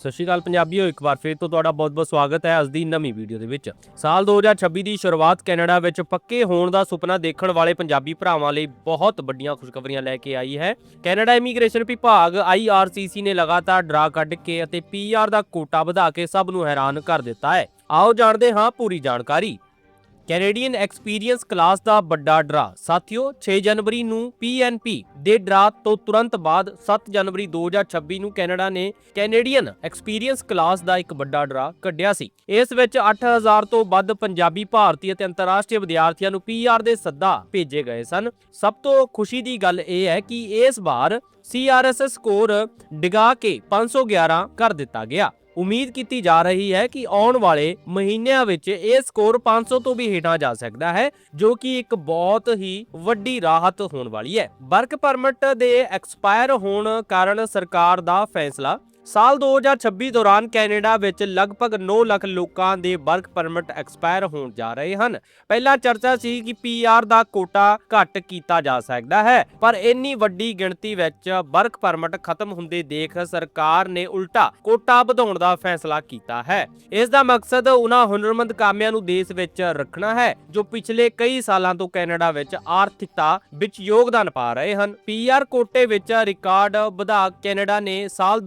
ਸਤਿ ਸ਼੍ਰੀ ਅਕਾਲ ਪੰਜਾਬੀਓ ਇੱਕ ਵਾਰ ਫਿਰ ਤੋਂ ਤੁਹਾਡਾ ਬਹੁਤ-ਬਹੁਤ ਸਵਾਗਤ ਹੈ ਅੱਜ ਦੀ ਨਵੀਂ ਵੀਡੀਓ ਦੇ ਵਿੱਚ। ਸਾਲ 2026 ਦੀ ਸ਼ੁਰੂਆਤ ਕੈਨੇਡਾ ਵਿੱਚ ਪੱਕੇ ਹੋਣ ਦਾ ਸੁਪਨਾ ਦੇਖਣ ਵਾਲੇ ਪੰਜਾਬੀ ਭਰਾਵਾਂ ਲਈ ਬਹੁਤ ਵੱਡੀਆਂ ਖੁਸ਼ਖਬਰੀਆਂ ਲੈ ਕੇ ਆਈ ਹੈ। ਕੈਨੇਡਾ ਇਮੀਗ੍ਰੇਸ਼ਨ ਵਿਭਾਗ IRCC ਨੇ ਲਗਾਤਾਰ ਡਰਾ ਕੱਢ ਕੇ ਅਤੇ PR ਦਾ ਕੋਟਾ ਵਧਾ ਕੇ ਸਭ ਨੂੰ ਹੈਰਾਨ ਕਰ ਦਿੱਤਾ ਹੈ। ਆਓ ਜਾਣਦੇ ਹਾਂ ਪੂਰੀ ਜਾਣਕਾਰੀ। ਕੈਨੇਡੀਅਨ ਐਕਸਪੀਰੀਅੰਸ ਕਲਾਸ ਦਾ ਵੱਡਾ ਡਰਾ। ਸਾਥੀਓ 6 ਜਨਵਰੀ ਨੂੰ PNP ਦੇ ਡਰਾ ਤੋਂ ਤੁਰੰਤ ਬਾਅਦ 7 ਜਨਵਰੀ 2026 ਨੂੰ ਕੈਨੇਡਾ ਨੇ ਕੈਨੇਡੀਅਨ ਐਕਸਪੀਰੀਅੰਸ ਕਲਾਸ ਦਾ ਇੱਕ ਵੱਡਾ ਡਰਾ ਕੱਢਿਆ ਸੀ। ਇਸ ਵਿੱਚ 8000 ਤੋਂ ਵੱਧ ਪੰਜਾਬੀ, ਭਾਰਤੀ ਅਤੇ ਅੰਤਰਰਾਸ਼ਟਰੀ ਵਿਦਿਆਰਥੀਆਂ ਨੂੰ PR ਦੇ ਸੱਦਾ ਭੇਜੇ ਗਏ ਸਨ। ਸਭ ਤੋਂ ਖੁਸ਼ੀ ਦੀ ਗੱਲ ਇਹ ਹੈ ਕਿ ਇਸ ਵਾਰ CRSS ਸਕੋਰ ਡਿਗਾ ਕੇ 511 ਕਰ ਦਿੱਤਾ ਗਿਆ। ਉਮੀਦ ਕੀਤੀ ਜਾ ਰਹੀ ਹੈ ਕਿ ਆਉਣ ਵਾਲੇ ਮਹੀਨਿਆਂ ਵਿੱਚ ਇਹ ਸਕੋਰ 500 ਤੋਂ ਵੀ ਹੇਠਾਂ ਜਾ ਸਕਦਾ ਹੈ, ਜੋ ਕਿ ਇੱਕ ਬਹੁਤ ਹੀ ਵੱਡੀ ਰਾਹਤ ਹੋਣ ਵਾਲੀ ਹੈ। ਵਰਕ ਪਰਮਿਟ ਦੇ ਐਕਸਪਾਇਰ ਹੋਣ ਕਾਰਨ ਸਰਕਾਰ ਦਾ ਫੈਸਲਾ ਸਾਲ 2026 ਦੌਰਾਨ ਕੈਨੇਡਾ ਵਿੱਚ ਲਗਭਗ 9 ਲੱਖ ਲੋਕਾਂ ਦੇ ਵਰਕ ਪਰਮਿਟ ਐਕਸਪਾਇਰ ਹੋਣ ਜਾ ਰਹੇ ਹਨ। ਪਹਿਲਾਂ ਚਰਚਾ ਸੀ ਕਿ ਪੀਆਰ ਦਾ ਕੋਟਾ ਘੱਟ ਕੀਤਾ ਜਾ ਸਕਦਾ ਹੈ, ਪਰ ਇੰਨੀ ਵੱਡੀ ਗਿਣਤੀ ਵਿੱਚ ਵਰਕ ਪਰਮਿਟ ਖਤਮ ਹੁੰਦੇ ਦੇਖ ਸਰਕਾਰ ਨੇ ਉਲਟਾ ਕੋਟਾ ਵਧਾਉਣ ਦਾ ਫੈਸਲਾ ਕੀਤਾ ਹੈ। ਇਸ ਦਾ ਮਕਸਦ ਉਹਨਾਂ ਹੁਨਰਮੰਦ ਕਾਮਿਆਂ ਨੂੰ ਦੇਸ਼ ਵਿੱਚ ਰੱਖਣਾ ਹੈ, ਜੋ ਪਿਛਲੇ ਕਈ ਸਾਲਾਂ ਤੋਂ ਕੈਨੇਡਾ ਵਿੱਚ ਆਰਥਿਕਤਾ ਵਿੱਚ ਯੋਗਦਾਨ ਪਾ ਰਹੇ ਹਨ। ਪੀਆਰ ਕੋਟੇ ਵਿੱਚ ਰਿਕਾਰਡ ਵਧਾ ਕੈਨੇਡਾ ਨੇ ਸਾਲ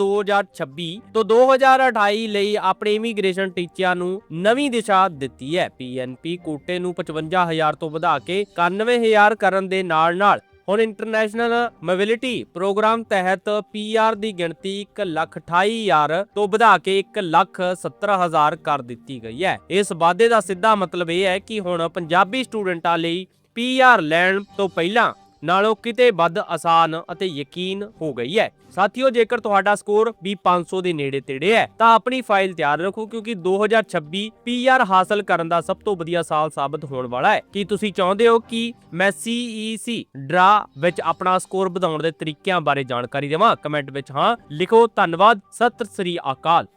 2026 ਤੋਂ 2028 ਲਈ ਆਪਣੇ ਇਮੀਗ੍ਰੇਸ਼ਨ ਟੀਚਿਆਂ ਨੂੰ ਨਵੀਂ ਦਿਸ਼ਾ ਦਿੱਤੀ ਹੈ। ਪੀਐਨਪੀ ਕੋਟੇ ਨੂੰ 55000 ਤੋਂ ਵਧਾ ਕੇ 91000 ਕਰਨ ਦੇ ਨਾਲ-ਨਾਲ ਹੁਣ ਇੰਟਰਨੈਸ਼ਨਲ ਮੋਬਿਲਿਟੀ ਪ੍ਰੋਗਰਾਮ ਤਹਿਤ ਪੀਆਰ ਦੀ ਗਿਣਤੀ 128000 ਤੋਂ ਵਧਾ ਕੇ 170000 ਕਰ ਦਿੱਤੀ ਗਈ ਹੈ। ਇਸ ਵਾਅਦੇ ਦਾ ਸਿੱਧਾ ਮਤਲਬ ਇਹ ਹੈ ਕਿ ਹੁਣ ਪੰਜਾਬੀ ਸਟੂਡੈਂਟਾਂ ਲਈ ਪੀਆਰ ਲੈਣ ਤੋਂ ਪਹਿਲਾਂ ਨਾਲੋਂ ਕਿਤੇ ਵੱਧ ਆਸਾਨ ਅਤੇ ਯਕੀਨ ਹੋ ਗਈ ਹੈ। ਸਾਥੀਓ, ਜੇਕਰ ਤੁਹਾਡਾ ਸਕੋਰ ਵੀ 500 ਦੇ ਨੇੜੇ ਤੇੜੇ ਹੈ, ਤਾਂ ਆਪਣੀ ਫਾਈਲ ਤਿਆਰ ਰੱਖੋ ਕਿਉਂਕਿ 2026 ਪੀਆਰ ਹਾਸਲ ਕਰਨ ਦਾ ਸਭ ਤੋਂ ਵਧੀਆ ਸਾਲ ਸਾਬਤ ਹੋਣ ਵਾਲਾ ਹੈ। ਕੀ ਤੁਸੀਂ ਚਾਹੁੰਦੇ ਹੋ ਕਿ ਮੈਂ CEC ਡਰਾ ਵਿੱਚ ਆਪਣਾ ਸਕੋਰ ਵਧਾਉਣ ਦੇ ਤਰੀਕਿਆਂ ਬਾਰੇ ਜਾਣਕਾਰੀ ਦੇਵਾਂ? ਕਮੈਂਟ ਵਿੱਚ ਹਾਂ ਲਿਖੋ। ਧੰਨਵਾਦ। ਸਤਿ ਸ੍ਰੀ ਅਕਾਲ।